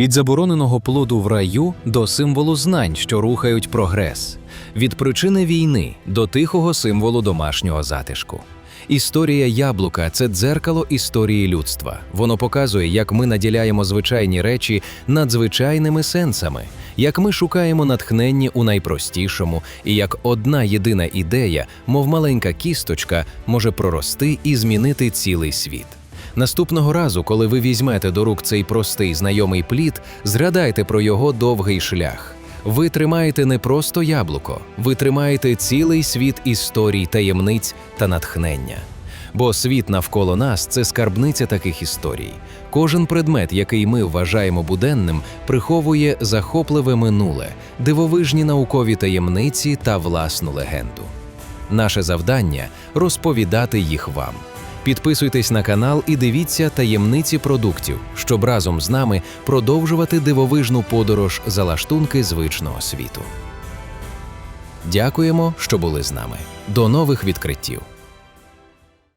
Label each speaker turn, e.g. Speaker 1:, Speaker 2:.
Speaker 1: Від забороненого плоду в раю до символу знань, що рухають прогрес, від причини війни до тихого символу домашнього затишку. Історія яблука це дзеркало історії людства. Воно показує, як ми наділяємо звичайні речі надзвичайними сенсами, як ми шукаємо натхнення у найпростішому, і як одна єдина ідея, мов маленька кісточка, може прорости і змінити цілий світ. Наступного разу, коли ви візьмете до рук цей простий знайомий плід, згадайте про його довгий шлях. Ви тримаєте не просто яблуко, ви тримаєте цілий світ історій, таємниць та натхнення. Бо світ навколо нас це скарбниця таких історій. Кожен предмет, який ми вважаємо буденним, приховує захопливе минуле, дивовижні наукові таємниці та власну легенду. Наше завдання розповідати їх вам. Підписуйтесь на канал і дивіться таємниці продуктів, щоб разом з нами продовжувати дивовижну подорож за лаштунки звичного світу. Дякуємо, що були з нами. До нових відкриттів!